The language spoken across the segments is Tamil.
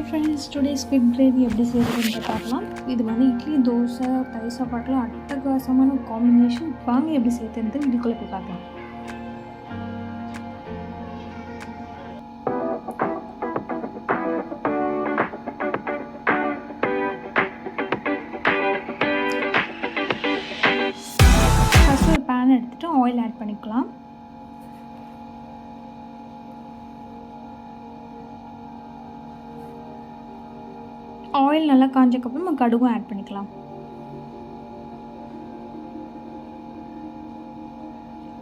Hi friends today squid gravy எப்படி செய்யறதுன்னு பார்க்கலாம். இது வந்து இட்லி தோசை தயிர் சாப்பாட்டில் அட்டகாசமான காம்பினேஷன் வாங்க எப்படி செய்யறது வீட்டுக்குள்ளே போய் பார்க்கலாம். ஃபஸ்ட்டு ஒரு பேன் எடுத்துகிட்டு ஆயில் ஆட் பண்ணிக்கலாம். ஆயில் நல்லா காஞ்சக்கப்புறம் நம்ம கடுகும் ஆட் பண்ணிக்கலாம்.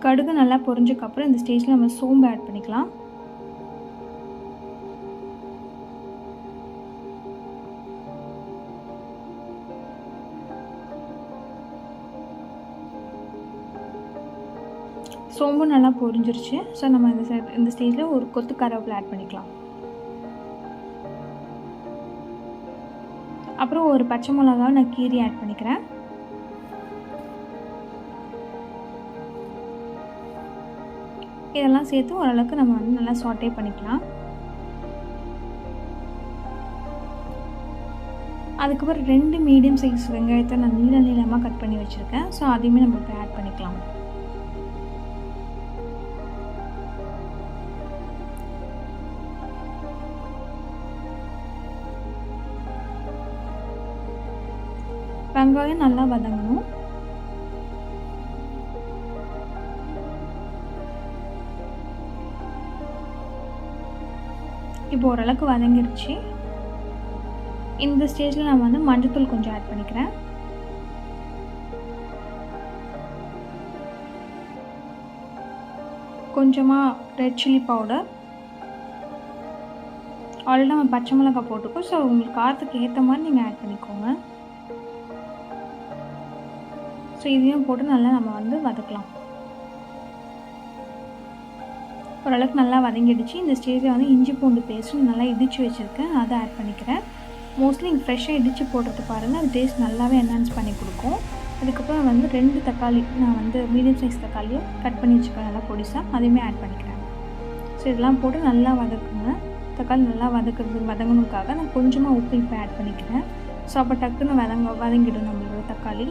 கடுகு நல்லா பொரிஞ்சக்கப்புறம் இந்த ஸ்டேஜில் நம்ம சோம்பு ஆட் பண்ணிக்கலாம். சோம்பு நல்லா பொரிஞ்சிருச்சு. ஸோ நம்ம இந்த இந்த ஸ்டேஜில் ஒரு கொத்து கருவேப்பிலை ஆட் பண்ணிக்கலாம். அப்புறம் ஒரு பச்சை மிளகாவை நான் கீரி ஆட் பண்ணிக்கிறேன். இதெல்லாம் சேர்த்து ஓரளவுக்கு நம்ம வந்து நல்லா சாட்டே பண்ணிக்கலாம். அதுக்கப்புறம் ரெண்டு மீடியம் சைஸ் வெங்காயத்தை நான் நீள நீளமாக கட் பண்ணி வச்சுருக்கேன். ஸோ அதையுமே நம்ம இப்போ ஆட் பண்ணிக்கலாம். வெங்காயம் நல்லா வதங்கணும். இப்போ ஓரளவுக்கு வதங்கிருச்சு. இந்த ஸ்டேஜில் நான் வந்து மஞ்சத்தூள் கொஞ்சம் ஆட் பண்ணிக்கிறேன். கொஞ்சமாக ரெட் சில்லி பவுடர் ஆல்ரெடி நம்ம பச்சை மிளகாய் போட்டுக்கோம் ஸோ உங்களுக்கு காரத்துக்கு ஏற்ற மாதிரி நீங்கள் ஆட் பண்ணிக்கோங்க. ஸோ இதையும் போட்டு நல்லா நம்ம வந்து வதக்கலாம். ஓரளவுக்கு நல்லா வதங்கிடுச்சு. இந்த ஸ்டேஜில் வந்து இஞ்சி பூண்டு பேஸ்ட்டு நல்லா இடித்து வச்சுருக்கேன். அதை ஆட் பண்ணிக்கிறேன். மோஸ்ட்லி நீங்கள் ஃப்ரெஷ்ஷாக இடித்து போடுறது பாருங்கள் அது டேஸ்ட் நல்லாவே என்ஹான்ஸ் பண்ணி கொடுக்கும். அதுக்கப்புறம் வந்து ரெண்டு தக்காளி நான் வந்து மீடியம் சைஸ் தக்காளியை கட் பண்ணி வச்சுக்கேன் நல்லா பொடிசாக அதையுமே ஆட் பண்ணிக்கிறேன். ஸோ இதெல்லாம் போட்டு நல்லா வதக்குங்க. தக்காளி நல்லா வதக்குறது வதங்கணுக்காக நான் கொஞ்சமாக உப்பு இப்போ ஆட் பண்ணிக்கிறேன். ஸோ அப்போ டக்குன்னு வதங்க வதங்கிடும் நம்மளோட தக்காளி.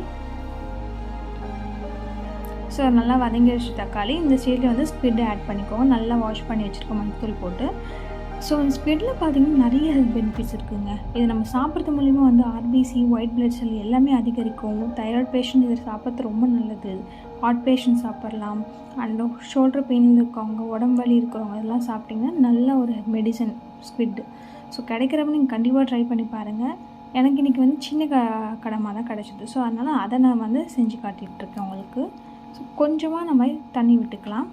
ஸோ நல்லா வதங்கிடுச்சு தக்காளி. இந்த ஸ்டேஜில் வந்து ஸ்குவிட் ஆட் பண்ணிக்கோங்க. நல்லா வாஷ் பண்ணி வச்சுருக்கோம் மஞ்சத்தூள் போட்டு. ஸோ இந்த ஸ்குவிட்டில் பார்த்தீங்கன்னா நிறைய ஹெல்த் பெனிஃபிட்ஸ் இருக்குங்க. இது நம்ம சாப்பிட்றது மூலிமா வந்து ஆர்பிசி ஒயிட் பிளட் செல் எல்லாமே அதிகரிக்கும். தைராய்டு பேஷண்ட் இதை சாப்பிட்றது ரொம்ப நல்லது. ஹார்ட் பேஷண்ட் சாப்பிட்லாம். அண்ட் ஷோல்டர் பெயின் இருக்கவங்க உடம்பு வலி இருக்கிறவங்க இதெல்லாம் சாப்பிட்டிங்கன்னா நல்ல ஒரு மெடிசன் ஸ்குவிட் ஸோ கிடைக்கிறப்ப நீங்கள் கண்டிப்பாக ட்ரை பண்ணி பாருங்கள் எனக்கு இன்றைக்கி வந்து சின்ன க கடமாக தான் கிடச்சிது. ஸோ அதனால் அதை நான் வந்து செஞ்சு காட்டிகிட்ருக்கேன் உங்களுக்கு. ஸோ கொஞ்சமாக நம்ம தண்ணி விட்டுக்கலாம்.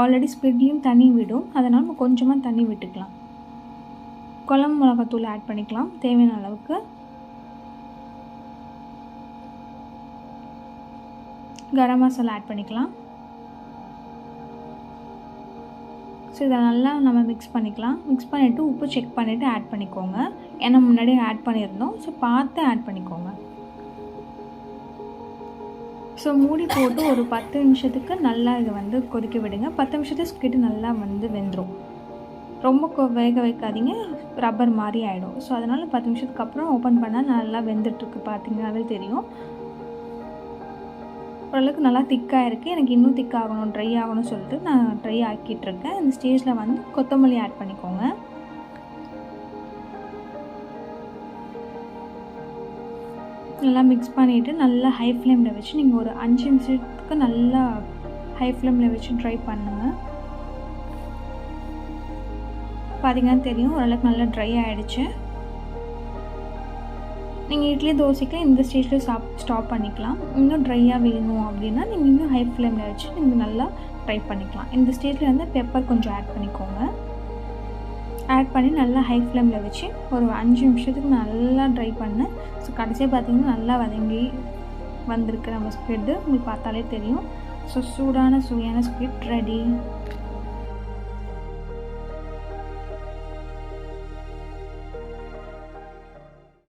ஆல்ரெடி ஸ்பிட்லேயும் தண்ணி விடும். அதனால் நம்ம கொஞ்சமாக தண்ணி விட்டுக்கலாம். குழம்பு மிளகாத்தூள் ஆட் பண்ணிக்கலாம். தேவையான அளவுக்கு. கரம் மசாலா ஆட் பண்ணிக்கலாம். ஸோ இதை நல்லா நம்ம மிக்ஸ் பண்ணிக்கலாம். மிக்ஸ் பண்ணிவிட்டு உப்பு செக் பண்ணிவிட்டு ஆட் பண்ணிக்கோங்க. ஏன்னா முன்னாடியே ஆட் பண்ணியிருந்தோம். ஸோ பார்த்து ஆட் பண்ணிக்கோங்க. ஸோ மூடி போட்டு ஒரு பத்து நிமிஷத்துக்கு நல்லா இதை வந்து கொதிக்க விடுங்க. பத்து நிமிஷத்துக்கு ஸ்கிட்டு நல்லா வந்து வெந்துடும் ரொம்ப கொ- வேக வைக்காதீங்க. ரப்பர் மாதிரி ஆகிடும் ஸோ அதனால் பத்து நிமிஷத்துக்கு அப்புறம் ஓப்பன் பண்ணால் நல்லா வெந்துட்டுருக்கு. பார்த்தீங்கன்னாவே தெரியும். ஓரளவுக்கு நல்லா திக்காக இருக்குது எனக்கு இன்னும் திக்காகணும் ட்ரை ஆகணும்னு சொல்லிட்டு நான் ட்ரை ஆக்கிட்டுருக்கேன் இந்த ஸ்டேஜில் வந்து கொத்தமல்லி ஆட் பண்ணிக்கோங்க. நல்லா மிக்ஸ் பண்ணிவிட்டு நல்லா ஹை ஃப்ளேமில் வச்சு நீங்கள் ஒரு அஞ்சு நிமிஷத்துக்கு நல்லா ஹை ஃப்ளேமில் வச்சு ட்ரை பண்ணுங்கள் பார்த்தீங்கன்னா தெரியும் ஓரளவுக்கு நல்லா ட்ரை ஆகிடுச்சு நீங்கள் இட்லி தோசைக்கு இந்த ஸ்டேஜில் சாப் ஸ்டாப் பண்ணிக்கலாம். இன்னும் ட்ரையாக வேணும் அப்படின்னா நீங்கள் இன்னும் ஹை ஃப்ளேமில் வச்சு நீங்கள் நல்லா ட்ரை பண்ணிக்கலாம். இந்த ஸ்டேஜில் வந்து பெப்பர் கொஞ்சம் ஆட் பண்ணிக்கோங்க. ஆட் பண்ணி நல்லா ஹை ஃப்ளேமில் வச்சு ஒரு அஞ்சு நிமிஷத்துக்கு நல்லா ட்ரை பண்ணேன் ஸோ கடைசியாக பார்த்தீங்கன்னா நல்லா வதங்கி வந்திருக்கு நம்ம ஸ்ப்ரெட்டு உங்களுக்கு பார்த்தாலே தெரியும். ஸோ சூடான சுவையான ஸ்ப்ரெட் ரெடி